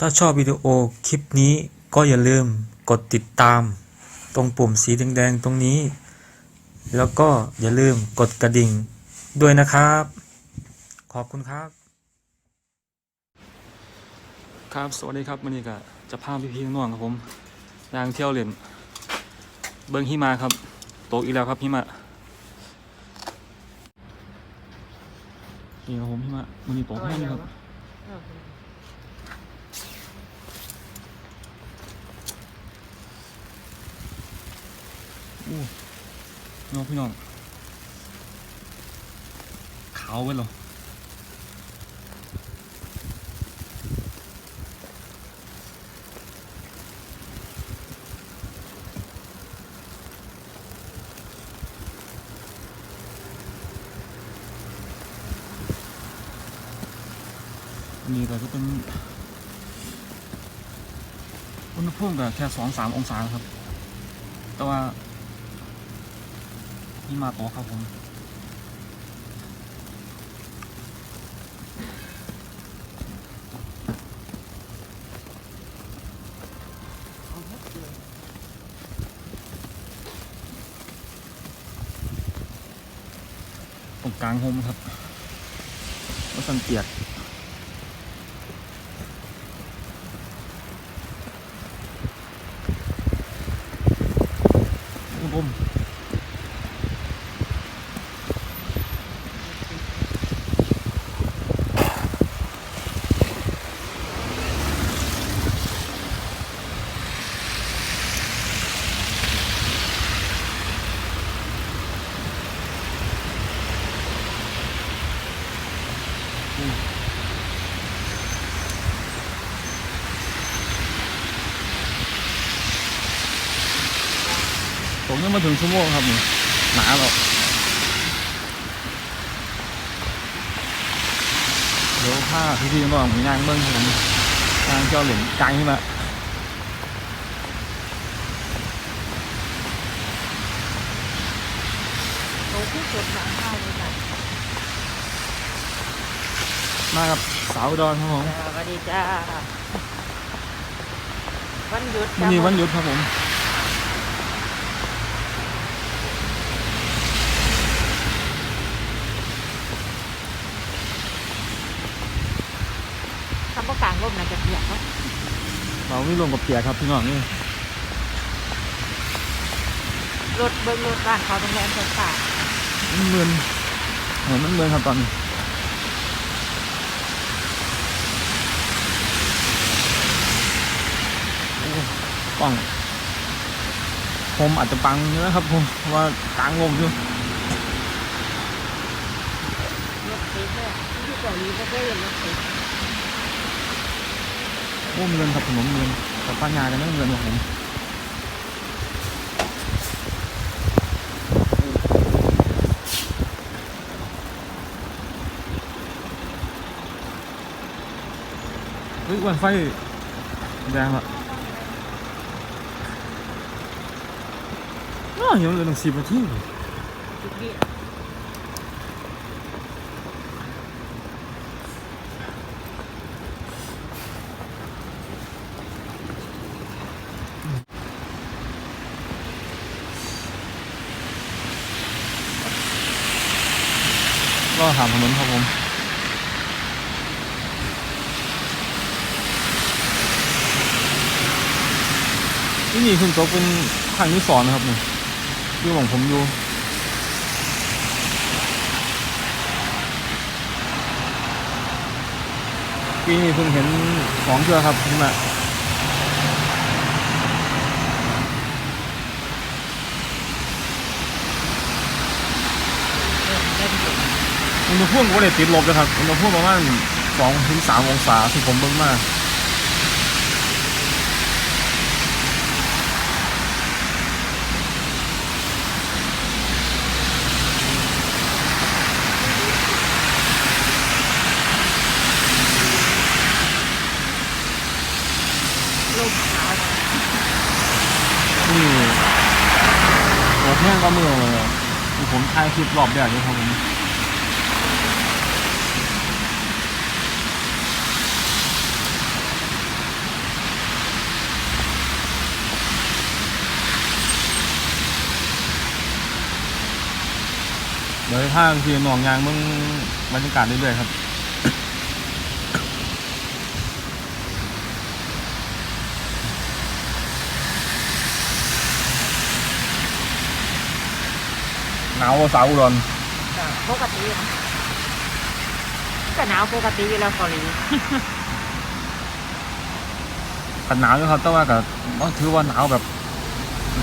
ถ้าชอบวิดีโอคลิปนี้ก็อย่าลืมกดติดตาม ตรงปุ่มสีแดงๆตรงนี้ แล้วก็อย่าลืมกดกระดิ่งด้วยนะครับ ขอบคุณครับ ครับสวัสดีครับวันนี้ก็จะพาพี่ๆน้องๆครับผมยางเที่ยวเล่นเบิ้งหิมะครับตกอีกแล้วครับหิมะนี่ครับผมหิมะมันนี้ตกแห้ครับ อู้น้องพี่น้องขาวไปหรอนี่ก็จะเป็นอุณหภูมิก็แค่สองสามองศาครับ แต่ว่า นี่มาโตกครับผมตรงกลางโฮมครับว่าสันเปียกครับผม ยังมาถึงชั่วโมงครับนี่หนาแล้วเดี๋ยวผ้าพี่พี่ๆน้องผมย่างเบิ้งครับผมย่างเจ้าเหรียญกลางขึ้นมาโอ้ที่สุดหลังข้าวเลยค่ะมากับสาวอุดอนครับผมสวัสดีจ้าวันหยุดวันนี้วันหยุดครับผม ทำประก ลางร่มน่าจะเปียกเนาะเราไม่รวมกับเปียกครับพี่น้องนี่รถเบิ้งรถบ้านเขาตรงแรมเปิดฝามันเมือนเหมือนมันเมือนครับตอนนี้โอ้กล้องผมอาจจะปังอยู่นะครับผมเพราะว่ากลางลมอยู่รถติดเลยที่เกาหลีก็ได้เห็นรถติดโอ้เมือนครับถนนเมือนกับปัญญากันนั่งเมือนครับผมเฮ้ยวันไฟแดงละอ้าวยังเลือหนึ่งสิบนาที ก็ถามถนนครับผมที่นี่คุณโตกเป็นทางที่สอนนะครับนี่อยู่ของผมอยู่ปีนี้เพิ่งเห็นสองเชือครับผมอะ เล่นอยู่ อุ ณหภูมิก็เลยติดลบเลยครับอุณหภูมิประมาณสองถึงสามองศาที่ผมเบิ่งมาแห้งก็มือที่ผมถ่ายคลิปรอบแรกเลยครับผม เลยถ้าคือหนองยางเมืองบรรยากาศเรื่อยๆครับหนาวกว่าสาวอุดรปกตินะก็หนาวปกติอยู่แล้วเกาหลีขันหนาวอยู่ครับแต่ว่าก็ก็ถือว่าหนาวแบบ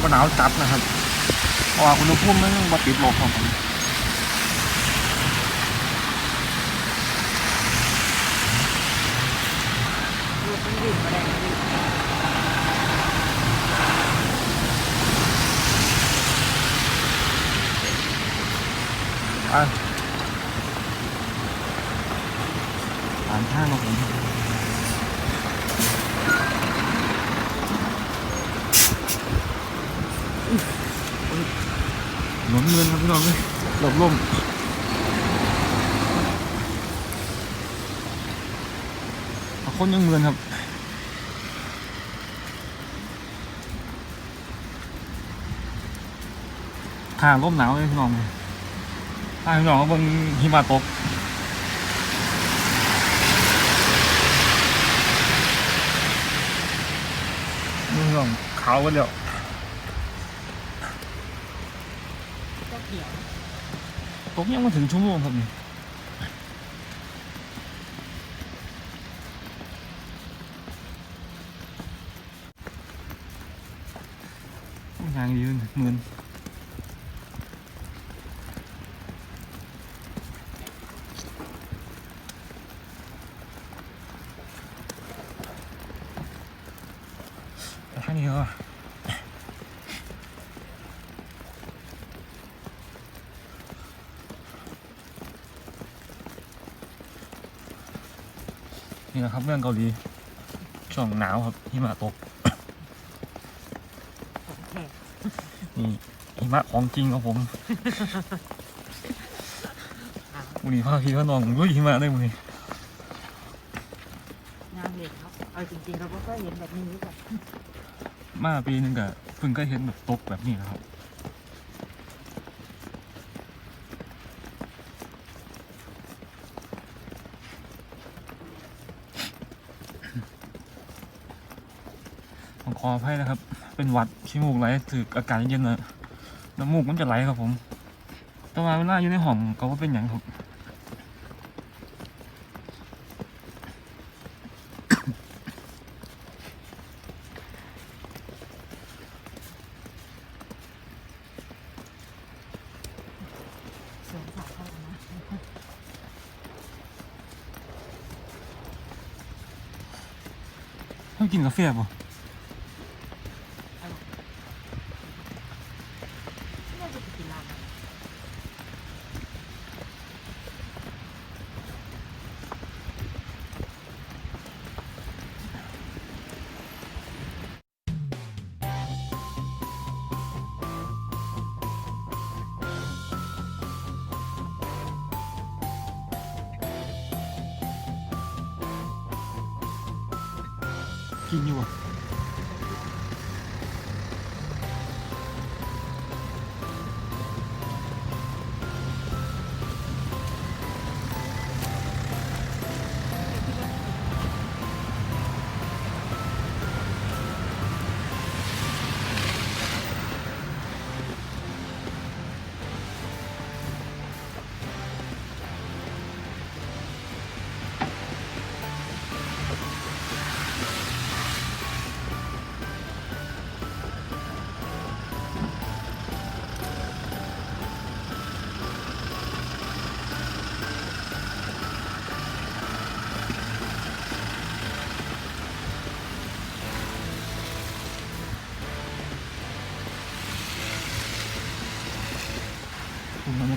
ว่าหนาวจัดนะครับเพราะว่าอุณหภูมิมันบ่ติดลบครับผม ลูกมันวิ่งมาได้วิ่งไปผ่านข้างครับผมหลงเงินครับพี่น้องเลยหลบล่มคนยังเงินครับ ทางร่มหนาวเลยพี่น้องทางพี่น้องก็เบิ่งหิมะตกนี่พี่น้องขาวกันแล้วก็เขียวตกยังมาถึงชั่วโมงครับนี่โอ้ยยางยืนหมื่น ไปทางนี้ก็นี่นะครับเมืองเกาหลีช่วงหนาวครับหิมะตกของแขกนี่หิมะของจริงครับผมอะวันนี้พาพี่พาน้องลุยหิมะได้มื้อนี้งานเด็กครับเอาจริงๆเราก็เคยเห็นแบบนี้กับ มาปีหนึงก็เพิ่งเคยเห็นแบบตกแบบนี้นะครับผมขออภัยนะครับ เป็นหวัดขี้มูกไหลถืออากาศเย็นๆนะน้ำมูกมันจะไหลครับผม แต่ว่าเวลาอยู่ในห้องก็ว่าเป็นอย่างครับ สวนสาธารณะ ต้อ กิ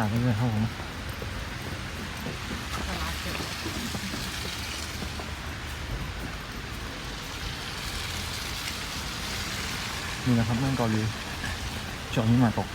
ากาศไปเลยครับผมนี่นะครับเมืองเกาหลีช่วงนี้มาตก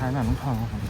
หินคล้ายหน้าน้องทองครับ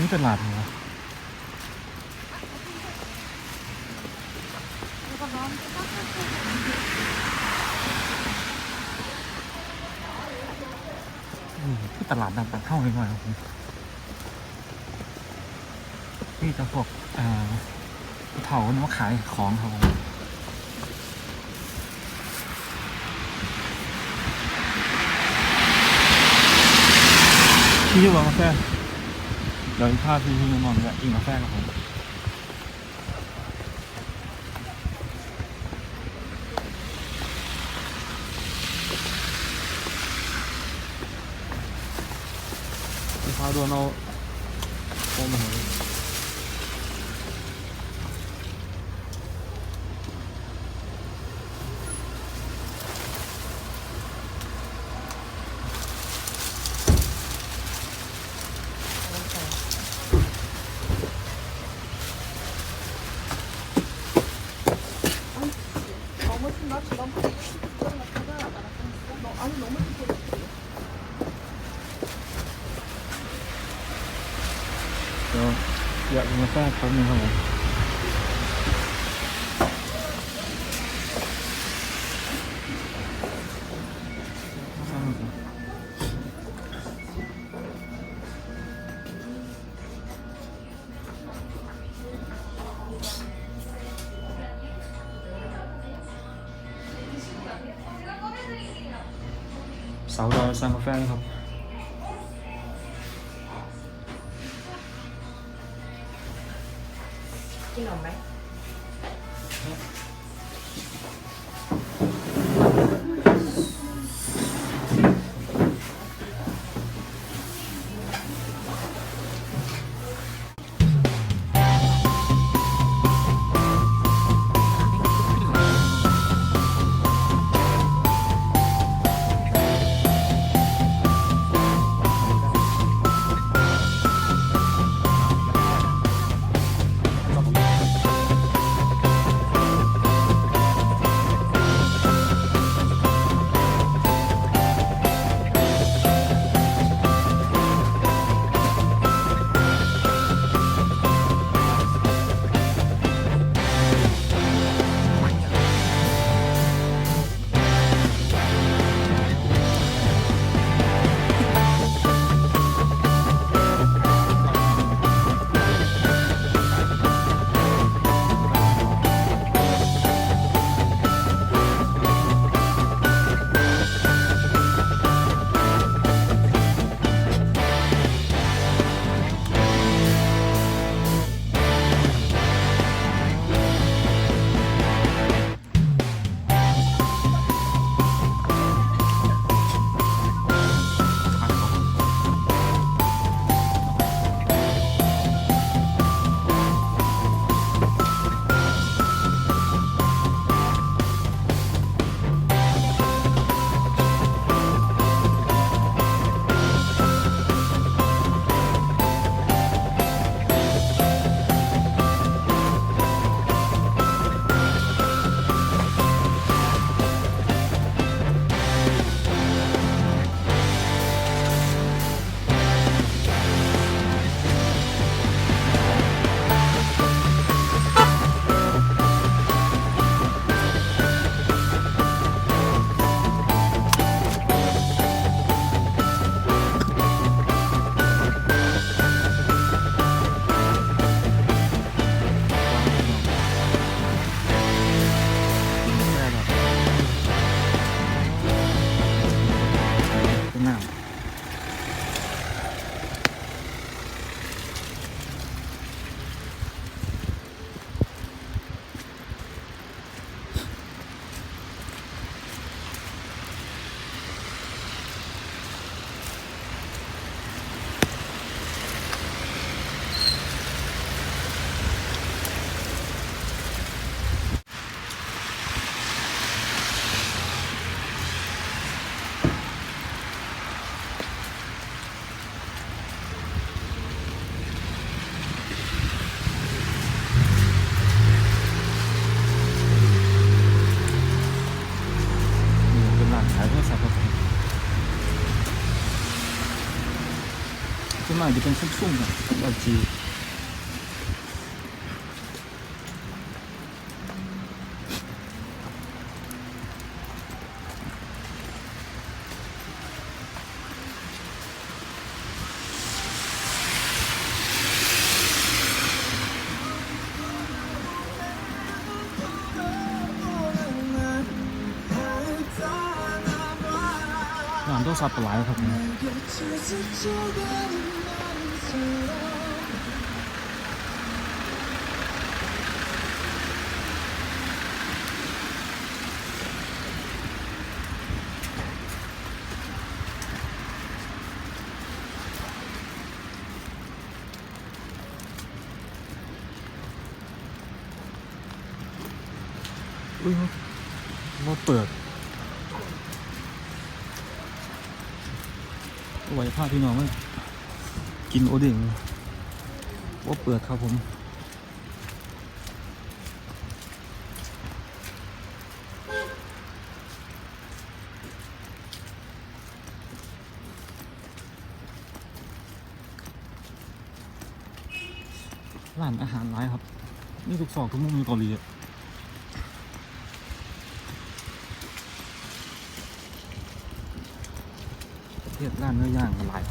นี่ตลาดเหรออืมที่ตลาดนัดปากเข้าเลยหน่อยครับ ผมนี่จะพวกเออเถาเนาะขายของครับผมพี่ยูรอกาแฟเดี๋ยวพาพี่ยูมองเนี่ยอิงกาแฟครับผมพี่พาดูเอาโอ้มาเหรอ เดี๋ยวอยากกินกาแฟแวนมากจะเป็นซุ่มๆครับ LG ร้านโทรศัพท์หลายครับผ มอุ้ยมาเปิดไว้าพี่น้องมากินโอเด้งว่าเปิดครับผมร้านอาหารร้ายครับ นี่ทุกซอกทุกมุมในเกาหลีอะประ เทศร้านเนื้อย่างกันหลาย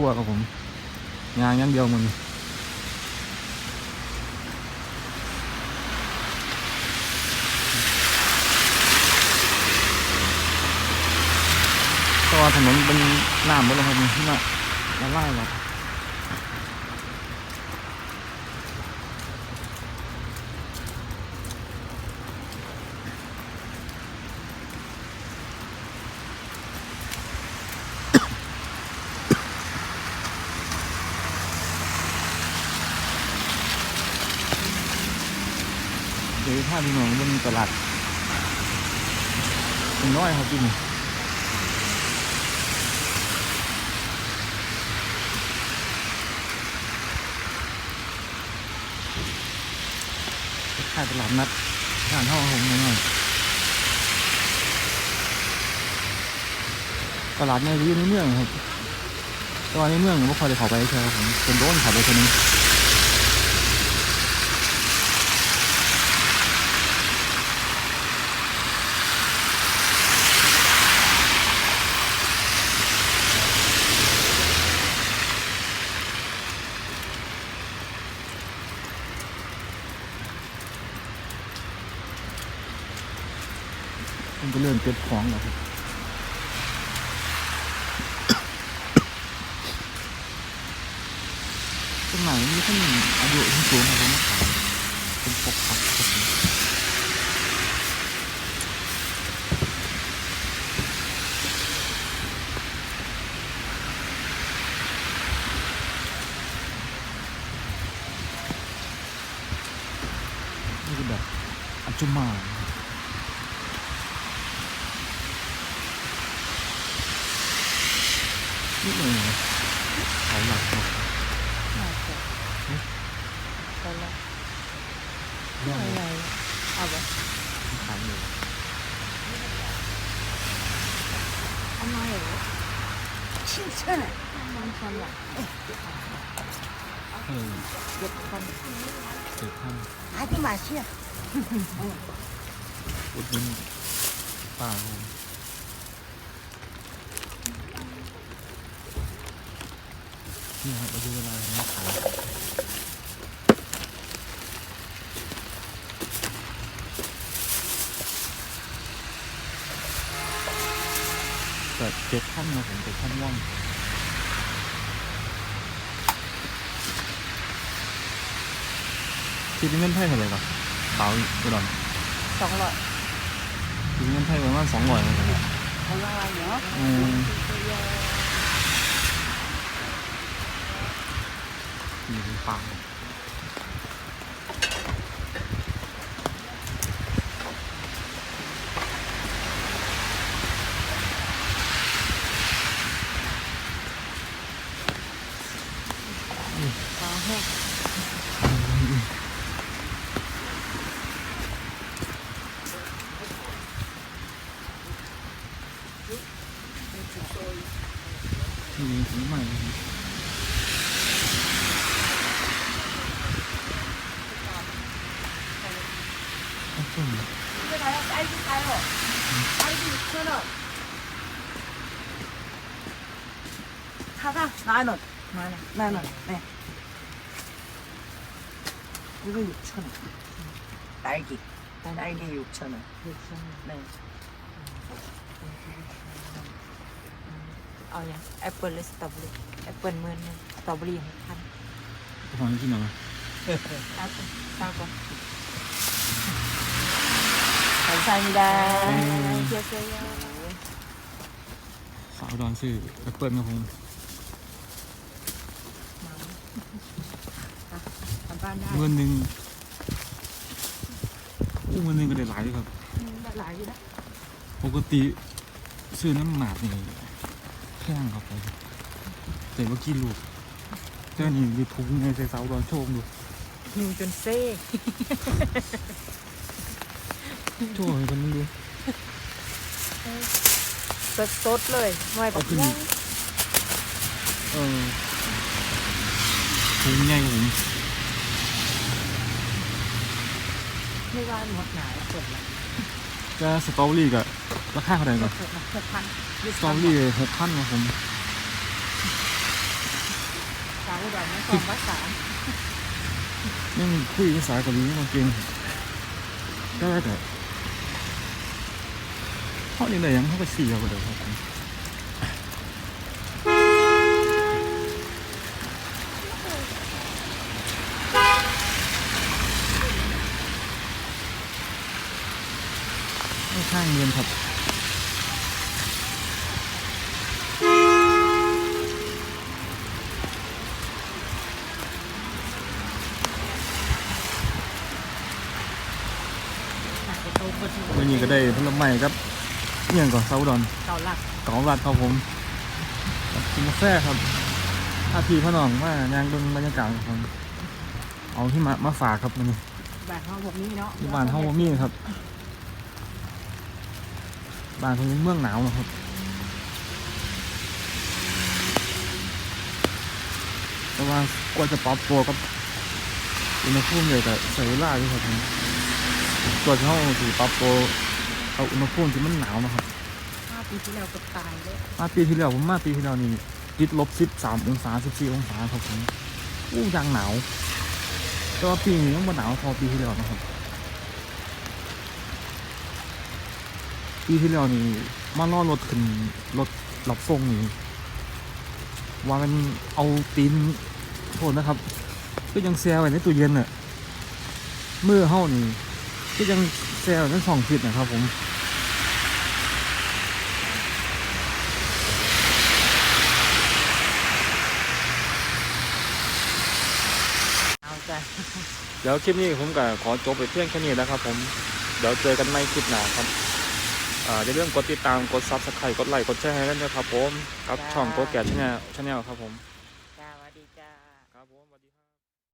ทั่วครับผม งานอย่างเดียวมันก็ถนนเป็นน้ำหมดแล้วครับนี่น่ะละลายแล้วเดี๋าพี่น้องบนตลาดเป็นน้อยครับพี่นี่ค่ายตลาดนัดงานเท่าผมหน่อยตลาดในอยู่ในเมืองครับแตอนในเมืองผมไม่ค่อยได้เข้าไปใช่ครับผมเป็นโดนเข้าไปคนนึง มัน ก็บของแล้วครับต้นไม้มีต้นอายุที่สูงนะครับมาขายเป็นปกปักครับนี่คือแบบอัจจุมานะครับนิดหน่อยนะขายหลักครับ น่าจะไปแล้วอะไรเอาไป ขายอยู่ เอามาเหรอชิงเช่นมันทำละ เออ เก็บคน เจ็ดพัน หาที่มาเชื่ออุดหนุนป่าผมนี่ครับมาดูเวลามาขาเปิดเจ็ดขั้นนะผมเจ็ดขั้นว่องคิดเป็นเงินไทยเท่าไหร่ก่อน ขาวอุดรสองร้อยถึงเงินไทยประมาณสองร้อยนะครับของลายเนาะอืมมีเป็นง 만원 만원 만원 네 이거 6천원 날개 날개 6천원 네 เอาอย่างแอปเปิลหรือสตรอเบอรี่แอปเปิลหมื่นหนึ่งสตรอเบอรี่หกพันหอมกินหรอตาก่อนตาก่อนใส่ใส่ไม่ได้เชียร์เชียร์สาวดอนชื่อแอปเปิลครับ บ้านได้เงินหนึ่งอู้เงินหนึ่งก็ได้หลายอยู่ครับได้หลายอยู่นะปกติซื้อน้ำหมากนี่แพงครับผมแต่ว่ากินลูกแต่อันนี่มีถุงในใส่สาวดอนโชคดูหิวจนเซ่โชคให้คนนึงดูสดสดๆเลยหน่วยแบบเอาขึ้นยังเออถุงใหญ่ครับผม ไม่ว่าหมดหนาเปิดละจะสตรอเบอรี่กับราคาเท่าไหร่ก่อนเปิดละหกพันสตรอเบอรี่หกพันครับผมสามอุดรนะสองวัดสามยังคุยภาษาเกาหลีมาเก่งก็ได้แต่เขาเรียนอะไรยังเขาก็สี่ครับเดี๋ยวครับ วันนี้ก็ได้ผลไม้ครับเอี่ยงก่อนเซาดอนเก่าหลักเกาลัดครับผมกับกินกาแฟครับถ้าพี่พ่อน้องว่ายางเบิ่งบรรยากาศครับผมเอาที่มามาฝากครับมันนี้บ้านห้องแบบนี้เนาะที่บ้านเฮาบ่มีครับบ้านเพิ่นเป็นเมืองหนาวนะครับแต่ว่ากว่าจะปรับตัวกับอุณหภูมิเลยแต่ใช้เวลาอยู่ครับ ผมกว่าจะเฮาสิปรับตัวเอาอุณหภูมิที่มันหนาวนะครับห้าปีที่แล้วเก็ตายเลยมาปีที่แล้วผมมาปีที่แล้วนี่ติดลบ13องศา14องศาครับผมอู้ยังหนาวแต่ว่าปีนี้ยังบ่หนาวพอปีที่แล้วนะครับ ปีที่แล้วนี่มารอรถขึ้นรถหลับฟงนี่ว่ามันเอาตีนโทษนะครับ ก็ยังแซ่ไว้ในตู้เย็นน่ะมือเฮานี่ ก็ยังแซ่ไว้ทั้งสองทิศนะครับผมเอาจ้ะเดี๋ยวคลิปนี้ผมก็ขอจบไปเพียงแค่นี้นะครับผม เดี๋ยวเจอกันใหม่คลิปหน้าครับอ่าอย่าลืมกดติดตาม กดซับสไครต์กดไลค์ กดแชร์ให้ด้วยนะครับผม กับช่องโกแกชแนลชแนลครับผม